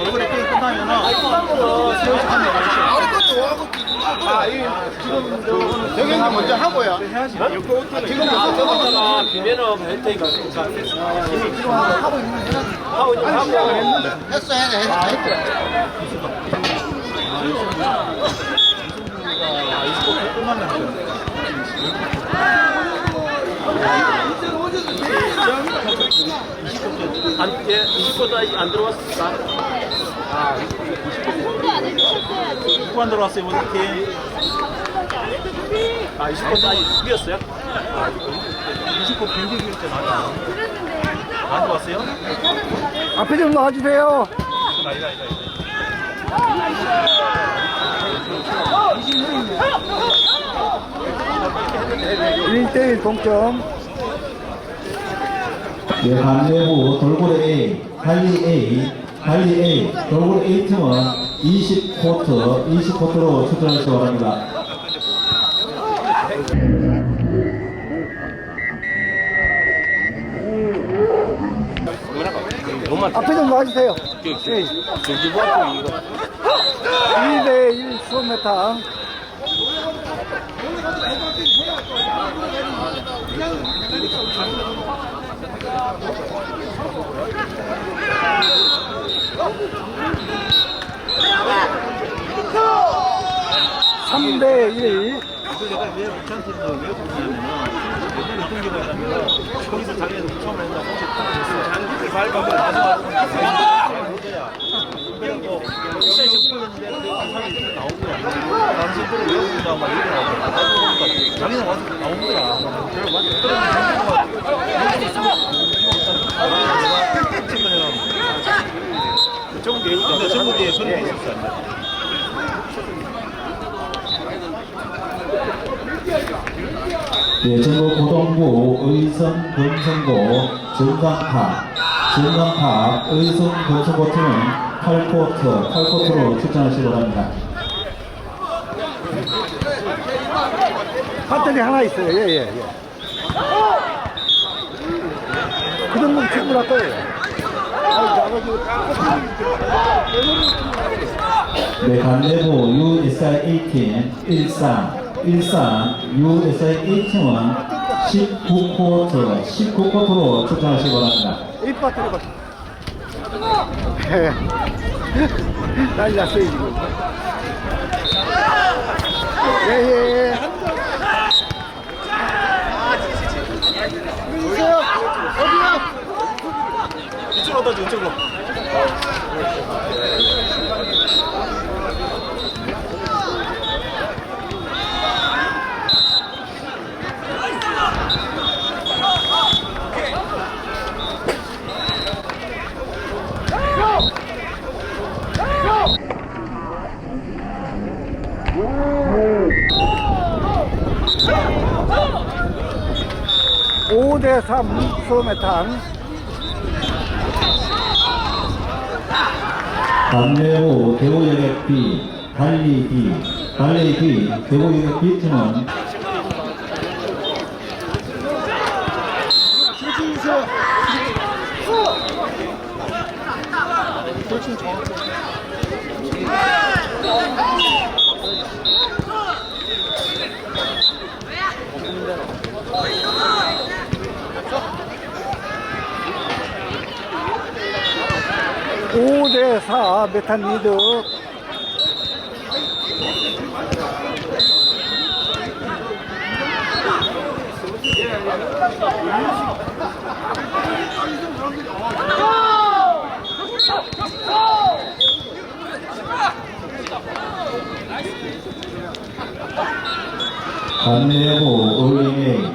얼굴에 게임 끝나면은 세우시 하면 정현이 먼저 하고요. 해야지. 지금 아, 비면은 벤테이가 하고 있는 하고 했어, 했어, 했어. 안, 예, 20보다 안 들어왔을까? 누구 안 들어왔어요, 이번 팀? 아, 20보다 비었어요? 20호 경기 기일 때 많이 안 들어왔어요? 앞에 좀 아니다. 일대일 동점. 네, 반대부 돌고래 A, 달리 A, 달리 A, 돌고래 A팀은 20코트, 20코트로 출전하시기 바랍니다. 앞에 좀 놔주세요. 이거 1대1 수메타. 삼대 일. 이걸 내가 왜 우찬팀도 왜 보냐면은 옛날에 어떤 경우가 있냐면 거기서 자기가 처음에 했나 장기를 밟아서 나서 그리고 시간이 풀렸는데 그 사람이 나온 거야 당신들을 왜 본다 막 이렇게 나오고 자기는 와서 나온 거야 그래서 완전 그런 전국에 근데 전국에 손이 있었어 전북 고동구 의성 금성고 전광파 전광파 의성 금성고 팀은 8코트 8코트로 출전하시기 바랍니다. 배터리 하나 있어요. 예, 예, 예. 그 정도면 충분할 거예요. 네, 반내부 USR 18 13 일산 USI 1층은 19호 도로, 19코트로 출장하시기 바랍니다. 이빠 들어봐. 난리 났어요, 지금. 예, 예, 예. 어디요? 이쪽으로 던져, 이쪽으로. 대 3 소메탄. 반대부 대구역의 B, 달리 B, 달리 B, 대구역의 B팀은 가 메탄 리드. 강내고 올림의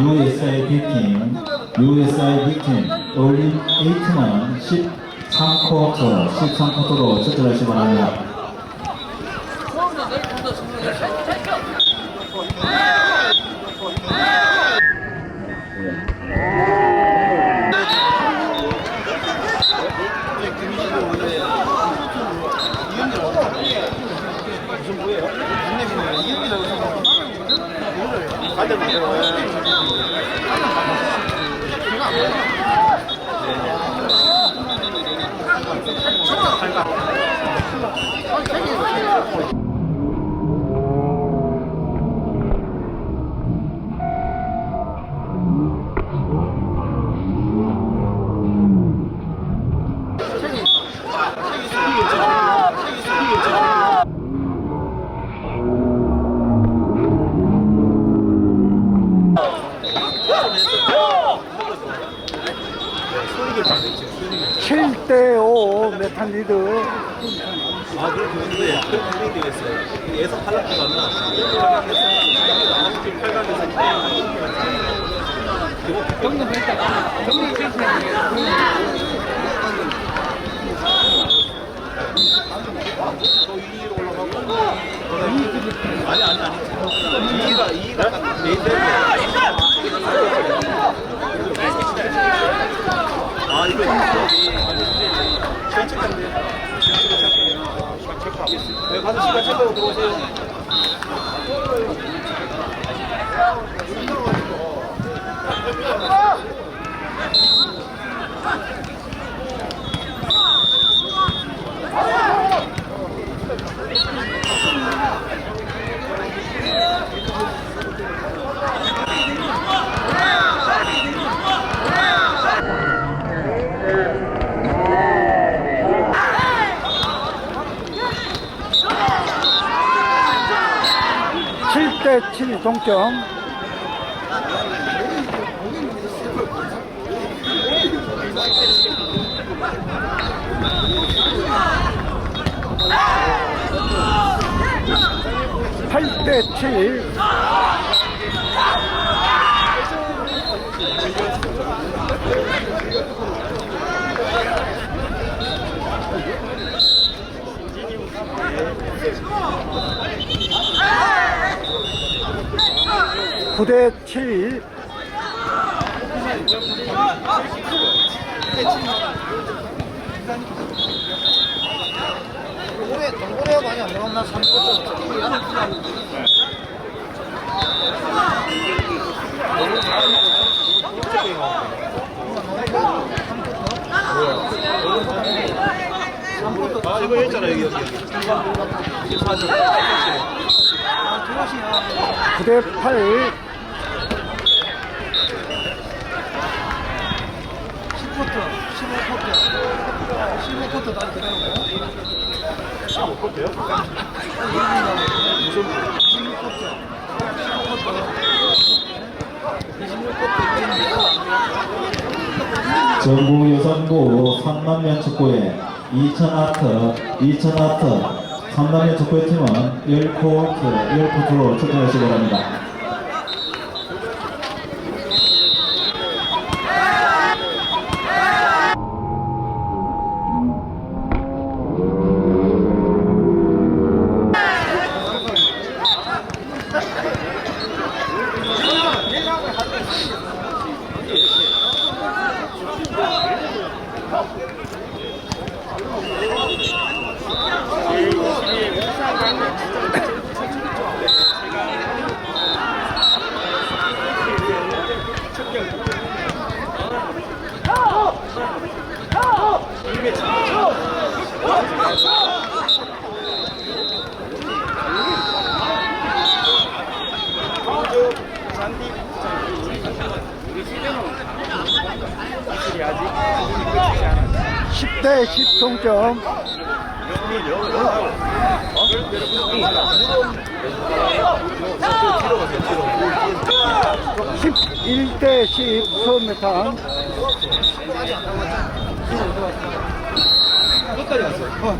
USI B팀, USI B팀 올림 8만 10観光庁水産活動を作らせてもらう 2위가 메인데. 아, 이거 시간 체크인데. 네, 가서 시간 체크하고 들어오세요. 칠대7 동점. 팔 대 칠. 9대 7 올해 9대 8 컷도 나도 대단하고. 15컷 돼요? 무슨 전국 여성부 3남면 축구회 2000아트 2000아트 3남면 축구회 팀은 1코트 1코트로 초청하시기 바랍니다. 1대 10 수업메탄 끝까지 왔어 어.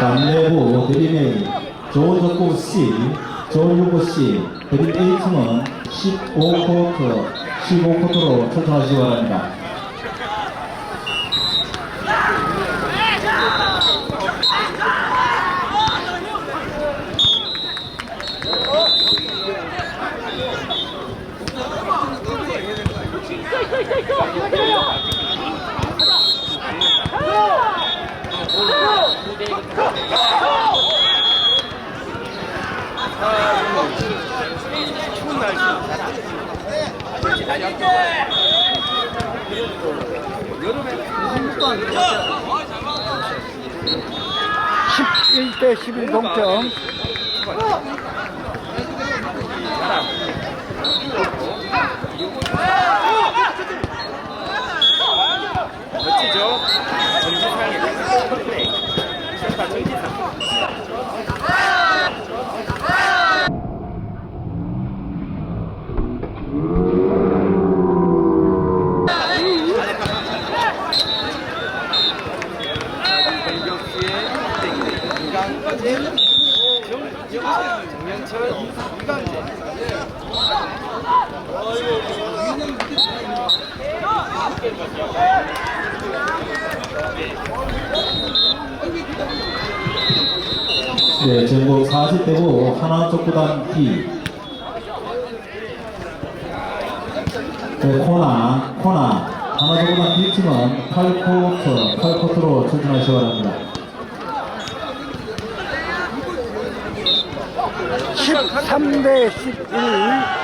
장례부 드림 A 조적구 C 조유구 C 드림 A팀은 15코트 15코트로 초청하시기 바랍니다 십일 대 십일 동점. 멋지죠? 전지상에 네, 전국 40대고 하나 쪽구단 B 네, 코나, 코나 하나 쪽구단 B팀은 8코트, 8코트로 출전하시기 바랍니다. 3대 11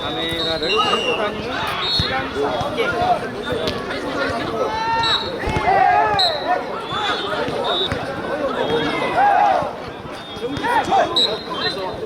카메라를 들고 다니는 시간도 게임. 정기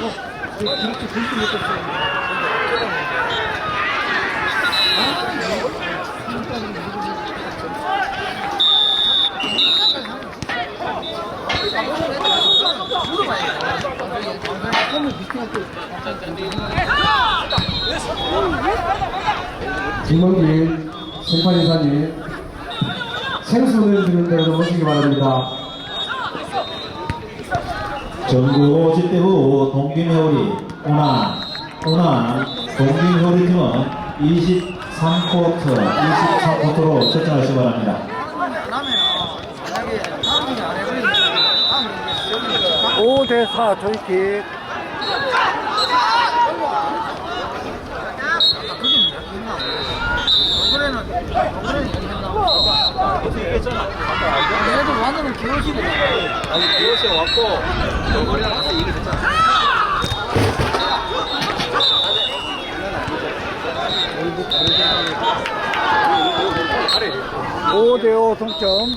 내가 그 김치 김치 먹었어요. 김원길 심판이사님 생수를 드는 대로 오시기 바랍니다. 전국 10대부 동김회오리 운한 운한 동김회오리 팀은 23쿼터 23쿼터로 출전하시기 바랍니다. 이제 5대 4 저희킥. 이번에는 이번에는 이겼나? 어떻게 얘네들 완전히 기호식이네. 아니 기호씨 왔고 영걸이랑 같이 얘기를 했잖아. 5대 5 동점.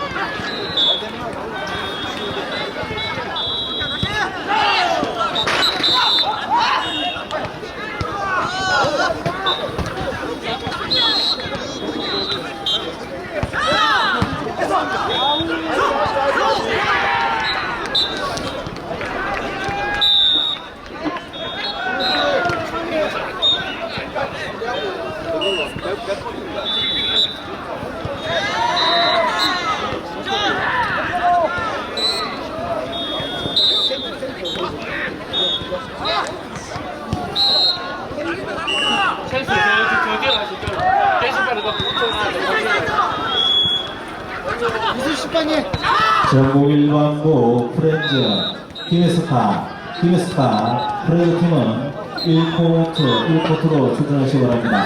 센스 저 저기 가시죠. 게시판에 그 무슨 식빵이? 전국 일반부 프렌즈 김에스타 김에스타 프렌즈 팀은 1쿼터 1쿼터로 출전하시기 바랍니다.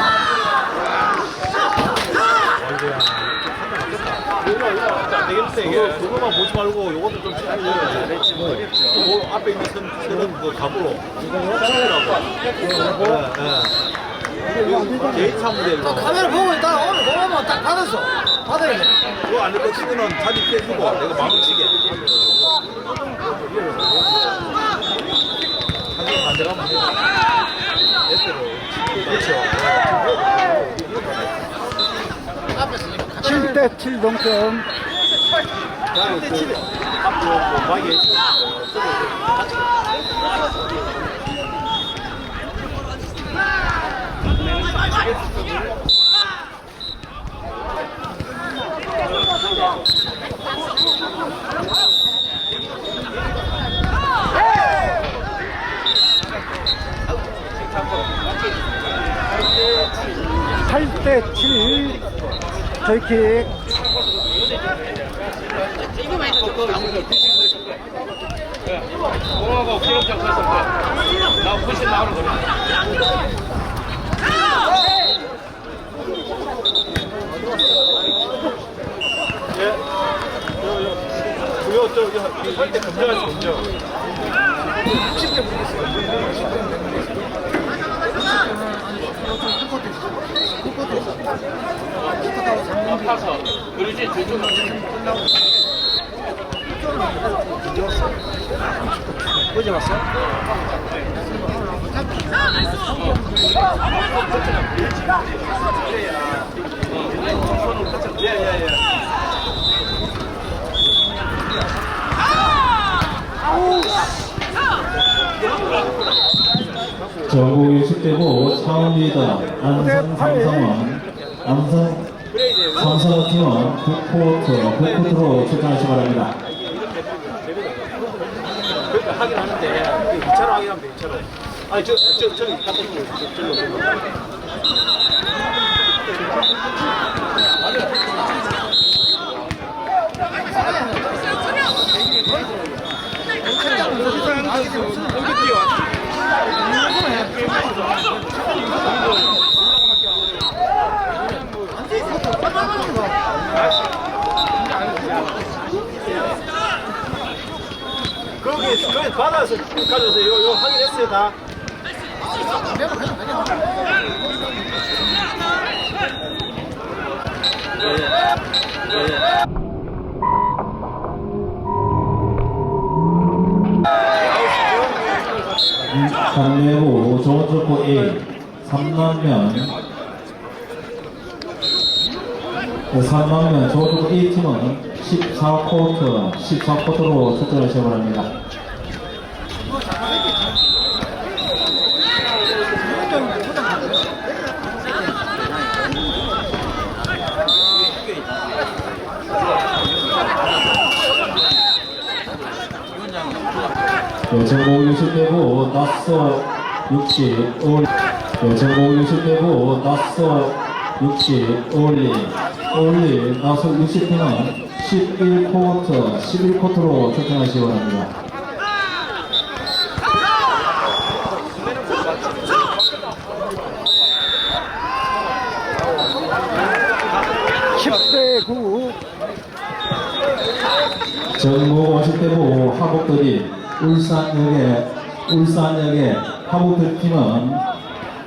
그거만 보지 말고 요것도 좀 찍어줘야지. 그 앞에 있는 선, 선은 그 갑으로. 찍으라고. 예, 예. 제2차 무대 이거. 카메라 보고 있다가 오늘 보면 딱 받았어. 받아야 돼. 그거 안 될거 치고는 자리 피해주고 내가 마음을 치게. 한개 반대가면 돼. 그렇죠. 7대 7 동점. 나는 그, 앞으로 뭐, 막이 팔대7 저희킥. 공하고. 나 훨씬 나오는 거야. 할때 수 있죠. 아파서. 그러지? 예예예. 전국 60대부 차원 리더 안성 삼성은 남성 삼성 팀은 9코트 9코트로 출전하시 바랍니다. 그러니까 하긴 하는데 2차로 하긴 하면 돼 2차로. 아니 저 저 저기 갖다 주고 저- 저기 거기 거기 받아서 가져서 요, 요 확인했어요 다. 3레오 저조코 A 3라면. 3라면 저조코 A팀은 14코트 14코트로 출전하시기 바랍니다. 네, 전국 60대부 나서 60 어울리 네, 전국 60대부 나서 60 어울리 어울리 나서 60팀은 11코트 11코트로 출전하시기 바랍니다. 전국 50대 부 하복들이 울산역에 울산역에 하복들 팀은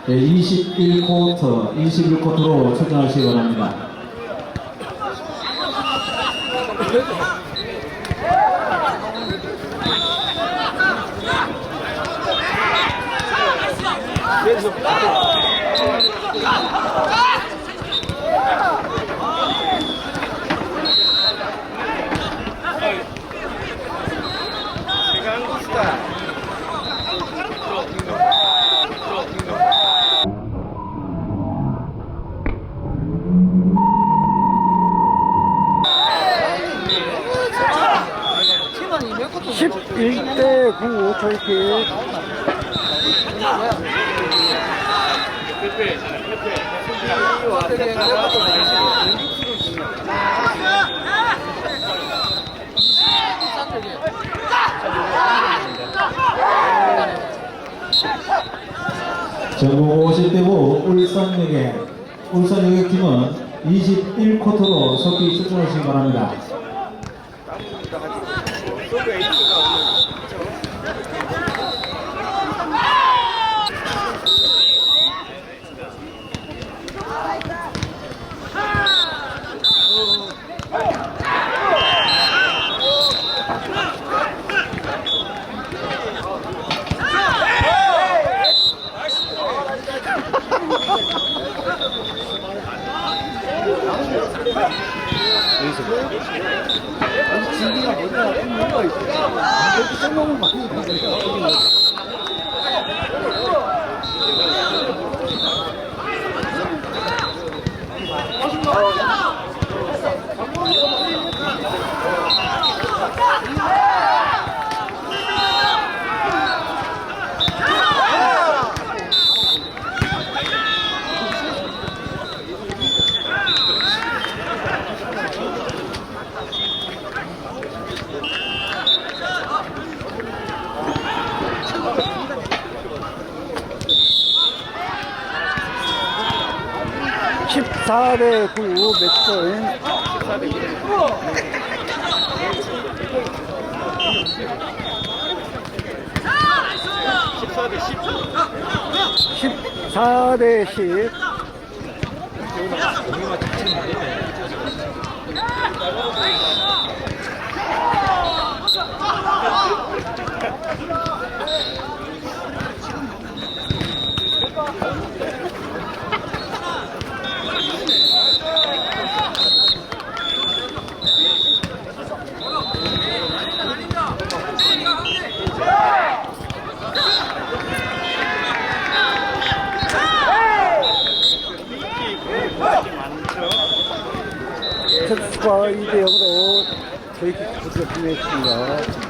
21코트 21코트로 출전하시기 바랍니다. 대구 저희끼리 전국 50대부 울산역에 울산역의 팀은 21코트로 속히 출전하시기 바랍니다. 아니, 진리가 뭔가 좀 뭔가 있어. 이렇게 생각을 많이 하네요. Oh, 14대 9 매치포인 트. 14대 10 14대 10. 첫 스코어 2대 0으로 KT가 승리했습니다.